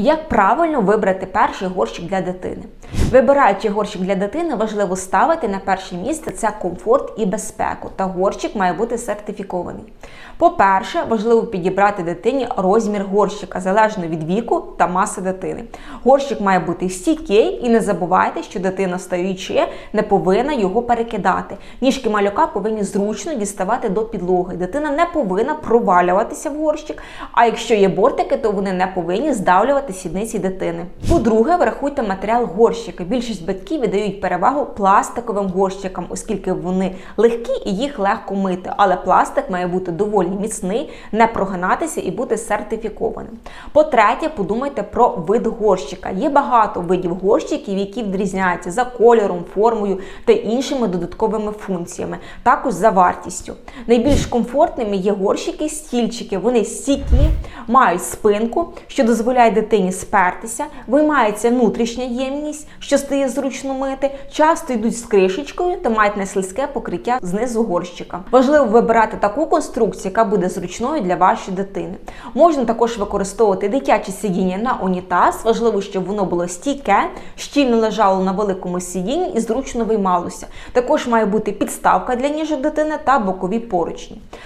Як правильно вибрати перший горщик для дитини? Вибираючи горщик для дитини, важливо ставити на перше місце це комфорт і безпеку, та горщик має бути сертифікований. По-перше, важливо підібрати дитині розмір горщика залежно від віку та маси дитини. Горщик має бути стійкий і не забувайте, що дитина стоючи не повинна його перекидати. Ніжки малюка повинні зручно діставати до підлоги. Дитина не повинна провалюватися в горщик, а якщо є бортики, то вони не повинні здавлювати сідниці дитини. По-друге, врахуйте матеріал горщика. Більшість батьків віддають перевагу пластиковим горщикам, оскільки вони легкі і їх легко мити. Але пластик має бути доволі міцний, не прогинатися і бути сертифікованим. По-третє, подумайте про вид горщика. Є багато видів горщиків, які відрізняються за кольором, формою та іншими додатковими функціями, також за вартістю. Найбільш комфортними є горщики, стільчики. Вони стійкі, мають спинку, що дозволяє дитині спертися, виймається внутрішня ємність, що стає зручно мити, часто йдуть з кришечкою та мають неслизьке покриття знизу горщика. Важливо вибирати таку конструкцію, яка буде зручною для вашої дитини. Можна також використовувати дитяче сидіння на унітаз. Важливо, щоб воно було стійке, щільно лежало на великому сидінні і зручно виймалося. Також має бути підставка для ніжок дитини та бокові поручні.